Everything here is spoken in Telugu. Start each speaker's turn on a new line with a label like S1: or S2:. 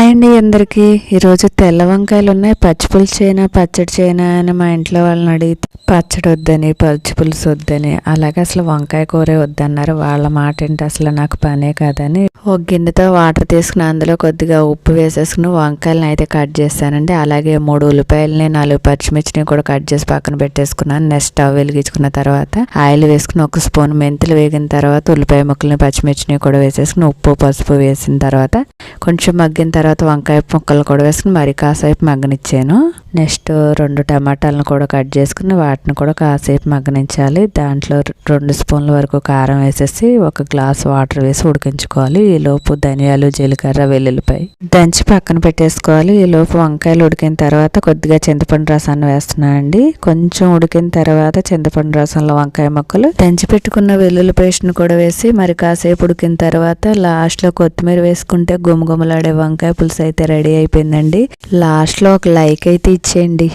S1: హాయ్ అండి అందరికీ. ఈరోజు తెల్ల వంకాయలు ఉన్నాయి పచ్చి పులుసు చేయనా పచ్చడి చేయనా అని మా ఇంట్లో వాళ్ళని అడిగితే పచ్చడి వద్దని పచ్చి పులుసు వద్దని అలాగే అసలు వంకాయ కూరే వద్దన్నారు. వాళ్ళ మాట ఏంటి? అసలు నాకు పనే కాదని ఒక గిన్నెతో వాటర్ తీసుకుని అందులో కొద్దిగా ఉప్పు వేసేసుకుని వంకాయలను అయితే కట్ చేశానండి. అలాగే మూడు ఉల్లిపాయలని నాలుగు పచ్చిమిర్చిని కూడా కట్ చేసి పక్కన పెట్టేసుకున్నాను. నెక్స్ట్ స్టవ్ వెలిగించుకున్న తర్వాత ఆయిల్ వేసుకుని ఒక స్పూన్ మెంతులు వేగిన తర్వాత ఉల్లిపాయ ముక్కలని పచ్చిమిర్చిని కూడా వేసేసుకుని ఉప్పు పసుపు వేసిన తర్వాత కొంచెం మగ్గిన తర్వాత తర్వాత వంకాయ ముక్కలు కూడా వేసుకుని మరి కాసేపు మగ్గనిచ్చాను. నెక్స్ట్ రెండు టమాటాలను కూడా కట్ చేసుకుని వాటిని కూడా కాసేపు మగ్గనించాలి. దాంట్లో రెండు స్పూన్ల వరకు కారం వేసేసి ఒక గ్లాస్ వాటర్ వేసి ఉడికించుకోవాలి. ఈలోపు ధనియాలు జీలకర్ర వెల్లుల్లిపాయ దంచి పక్కన పెట్టేసుకోవాలి. ఈలోపు వంకాయలు ఉడికిన తర్వాత కొద్దిగా చింతపండు రసాన్ని వేస్తున్నాను అండి. కొంచెం ఉడికిన తర్వాత చింతపండు రసంలో వంకాయ ముక్కలు దంచి పెట్టుకున్న వెల్లుల్లి పేస్ట్ని కూడా వేసి మరి కాసేపు ఉడికిన తర్వాత లాస్ట్లో కొత్తిమీర వేసుకుంటే గుమగుమలాడే వంకాయ పులుసు అయితే రెడీ అయిపోయిందండి. లాస్ట్లో ఒక లైక్ అయితే ఇచ్చేయండి.